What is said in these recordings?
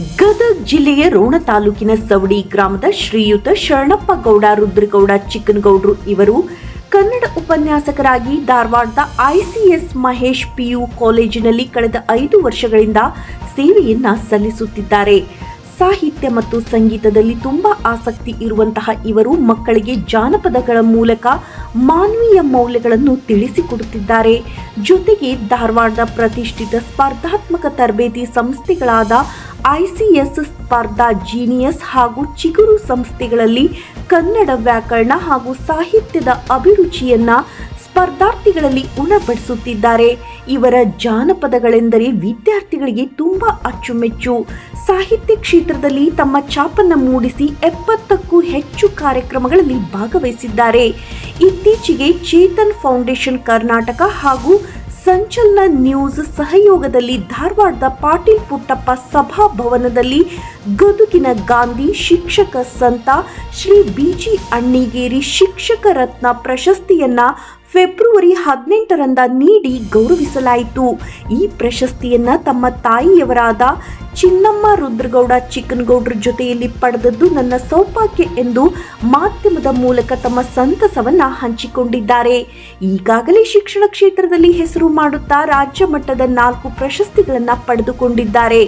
ಗದಗ ಜಿಲ್ಲೆಯ ರೋಣ ತಾಲೂಕಿನ ಸವಡಿ ಗ್ರಾಮದ ಶ್ರೀಯುತ ಶರಣಪ್ಪ ಗೌಡ, ರುದ್ರಗೌಡ, ಚಿಕ್ಕನಗೌಡರು ಇವರು ಕನ್ನಡ ಉಪನ್ಯಾಸಕರಾಗಿ ಧಾರವಾಡದ ಐಸಿಎಸ್ ಮಹೇಶ್ ಪಿಯು ಕಾಲೇಜಿನಲ್ಲಿ ಕಳೆದ ಐದು ವರ್ಷಗಳಿಂದ ಸೇವೆಯನ್ನ ಸಲ್ಲಿಸುತ್ತಿದ್ದಾರೆ. ಸಾಹಿತ್ಯ ಮತ್ತು ಸಂಗೀತದಲ್ಲಿ ತುಂಬಾ ಆಸಕ್ತಿ ಇರುವಂತಹ ಇವರು ಮಕ್ಕಳಿಗೆ ಜಾನಪದಗಳ ಮೂಲಕ ಮಾನವೀಯ ಮೌಲ್ಯಗಳನ್ನು ತಿಳಿಸಿಕೊಡುತ್ತಿದ್ದಾರೆ. ಜೊತೆಗೆ ಧಾರವಾಡದ ಪ್ರತಿಷ್ಠಿತ ಸ್ಪರ್ಧಾತ್ಮಕ ತರಬೇತಿ ಸಂಸ್ಥೆಗಳಾದ ಐಸಿಎಸ್ ಸ್ಪರ್ಧಾ ಜೀನಿಯಸ್ ಹಾಗೂ ಚಿಗುರು ಸಂಸ್ಥೆಗಳಲ್ಲಿ ಕನ್ನಡ ವ್ಯಾಕರಣ ಹಾಗೂ ಸಾಹಿತ್ಯದ ಅಭಿರುಚಿಯನ್ನ ಸ್ಪರ್ಧಾರ್ಥಿಗಳಲ್ಲಿ ಉಣಪಡಿಸುತ್ತಿದ್ದಾರೆ ಇವರ ಜಾನಪದಗಳೆಂದರೆ ವಿದ್ಯಾರ್ಥಿಗಳಿಗೆ ತುಂಬಾ ಅಚ್ಚುಮೆಚ್ಚು. ಸಾಹಿತ್ಯ ಕ್ಷೇತ್ರದಲ್ಲಿ ತಮ್ಮ ಛಾಪನ್ನ ಮೂಡಿಸಿ ಎಪ್ಪತ್ತಕ್ಕೂ ಹೆಚ್ಚು ಕಾರ್ಯಕ್ರಮಗಳಲ್ಲಿ ಭಾಗವಹಿಸಿದ್ದಾರೆ. ಇತ್ತೀಚೆಗೆ ಚೇತನ್ ಫೌಂಡೇಶನ್ ಕರ್ನಾಟಕ ಹಾಗೂ ಸಂಚಲನ ನ್ಯೂಸ್ ಸಹಯೋಗದಲ್ಲಿ ಧಾರವಾಡದ ಪಾಟೀಲ್ ಪುಟ್ಟಪ್ಪ ಸಭಾಭವನದಲ್ಲಿ ಗದುಗಿನ ಗಾಂಧಿ ಶಿಕ್ಷಕ ಸಂತ ಶ್ರೀ ಬಿಜಿ ಅಣ್ಣಿಗೇರಿ ಶಿಕ್ಷಕ ರತ್ನ ಪ್ರಶಸ್ತಿಯನ್ನ ಫೆಬ್ರವರಿ ಹದಿನೆಂಟರಂದ ನೀಡಿ ಗೌರವಿಸಲಾಯಿತು. ಈ ಪ್ರಶಸ್ತಿಯನ್ನ ತಮ್ಮ ತಾಯಿಯವರಾದ ಚಿನ್ನಮ್ಮ ರುದ್ರಗೌಡ ಚಿಕ್ಕನಗೌಡ್ರ ಜೊತೆಯಲ್ಲಿ ಪಡೆದದ್ದು ನನ್ನ ಸೌಭಾಗ್ಯ ಎಂದು ಮಾಧ್ಯಮದ ಮೂಲಕ ತಮ್ಮ ಸಂತಸವನ್ನ ಹಂಚಿಕೊಂಡಿದ್ದಾರೆ. ಈಗಾಗಲೇ ಶಿಕ್ಷಣ ಕ್ಷೇತ್ರದಲ್ಲಿ ಹೆಸರು ಮಾಡುತ್ತಾ ರಾಜ್ಯ ಮಟ್ಟದ ನಾಲ್ಕು ಪ್ರಶಸ್ತಿಗಳನ್ನು ಪಡೆದುಕೊಂಡಿದ್ದಾರೆ.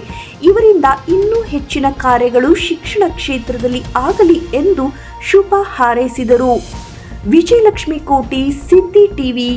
ಇವರಿಂದ ಇನ್ನೂ ಹೆಚ್ಚಿನ ಕಾರ್ಯಗಳು ಶಿಕ್ಷಣ ಕ್ಷೇತ್ರದಲ್ಲಿ ಆಗಲಿ ಎಂದು ಶುಭ ಹಾರೈಸಿದರು. ವಿಜಯಲಕ್ಷ್ಮಿ ಕೋಟಿ ಸಿದ್ದಿ ಟಿವಿ